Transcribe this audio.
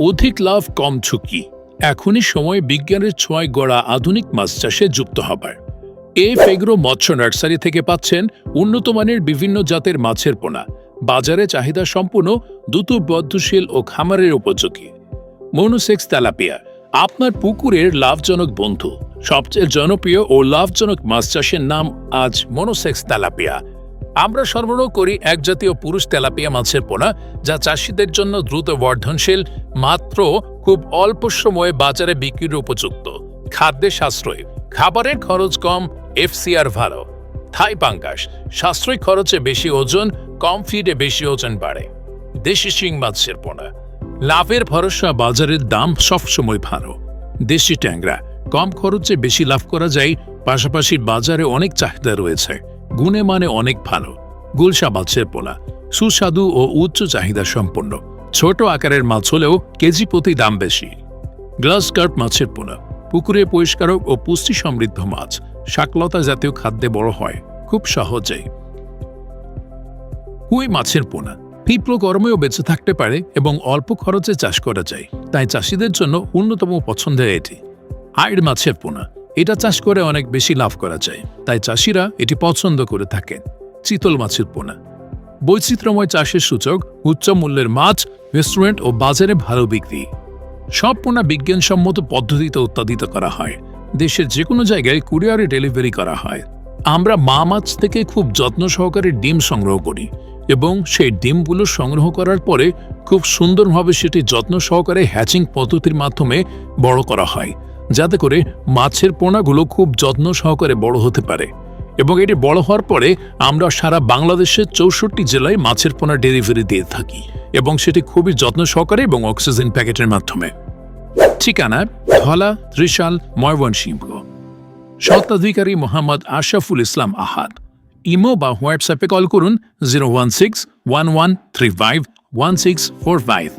অধিক লাভ কম ঝুঁকি। এখনই সময় বিজ্ঞানের ছোঁয়ায় গড়া আধুনিক মাছ চাষে যুক্ত হবার। এ ফেগ্রো মৎস্য নার্সারি থেকে পাচ্ছেন উন্নত মানের বিভিন্ন জাতের মাছের পোনা। বাজারে চাহিদা সম্পূর্ণ দ্রুত বদ্ধশীল ও খামারের উপযোগী। মনোসেক্স তেলাপিয়া, আপনার পুকুরের লাভজনক বন্ধু। সবচেয়ে জনপ্রিয় ও লাভজনক মাছ চাষের নাম আজ মনোসেক্স তেলাপিয়া। আমরা সরবরাহ করি এক জাতীয় পুরুষ তেলাপিয়া মাছের পোনা, যা চাষিদের জন্য দ্রুত বর্ধনশীল, মাত্র খুব অল্প সময়ে বাজারে বিক্রির উপযুক্ত। খাদ্যে সাশ্রয়ী। খাবারের খরচ কম, এফসিআর ভালো। থাই পাঙ্গাস। সাশ্রয়ী খরচে বেশি ওজন, কম ফিডে বেশি ওজন বাড়ে। দেশি শিং মাছের পোনা। লাভের ভরসা বাজারের দাম সবসময় ভালো। দেশি ট্যাংরা। কম খরচে বেশি লাভ করা যায়, পাশাপাশি বাজারে অনেক চাহিদা রয়েছে। গুণে মানে অনেক ভালো। গুলশা মাছের পোনা, সুস্বাদু ও উচ্চ চাহিদা সম্পন্ন। ছোট আকারের মাছ হলেও কেজি প্রতি দাম বেশি। গ্লাস কার্প মাছের পোনা, পুকুরে পরিষ্কারক ও পুষ্টি সমৃদ্ধ মাছ, শাকলতা জাতীয় খাদ্যে বড় হয়, খুব সহজেই। হুই মাছের পোনা তীব্র গরমেও বেঁচে থাকতে পারে এবং অল্প খরচে চাষ করা যায়, তাই চাষিদের জন্য অন্যতম পছন্দের এটি। আয়ের মাছের পোনা এটা চাষ করে অনেক বেশি লাভ করা যায়। তাই চাষিরা এটি পছন্দ করে থাকেন। চিতল মাছের পোনা। বৈচিত্র্যময় চাষের সূচক, উচ্চ মূল্যের মাছ, রেস্টুরেন্ট ও বাজারে ভালো বিক্রি। সব পোনা বিজ্ঞানসম্মত পদ্ধতিতে উৎপাদিত করা হয়। দেশের যে কোনো জায়গায় কুরিয়ারে ডেলিভারি করা হয়। আমরা মা মাছ থেকে খুব যত্ন সহকারে ডিম সংগ্রহ করি এবং সেই ডিমগুলো সংগ্রহ করার পরে খুব সুন্দরভাবে সেটি যত্ন সহকারে হ্যাচিং পদ্ধতির মাধ্যমে বড় করা হয়। যাতে করে মাছের পোনাগুলো খুব যত্ন সহকারে বড় হতে পারে। এবং এটি বড় হওয়ার পরে আমরা সারা বাংলাদেশের চৌষট্টি জেলায় মাছের পোনা ডেলিভারি দিয়ে থাকি এবং সেটি খুবই যত্ন সহকারে এবং অক্সিজেন প্যাকেটের মাধ্যমে। ঠিকানা, ধলা, ত্রিশাল, ময়মনসিংহ। স্বত্বাধিকারী মোহাম্মদ আশরাফুল ইসলাম আহাদ। ইমো বা হোয়াটসঅ্যাপে কল করুন zero one six one one three five one six four five.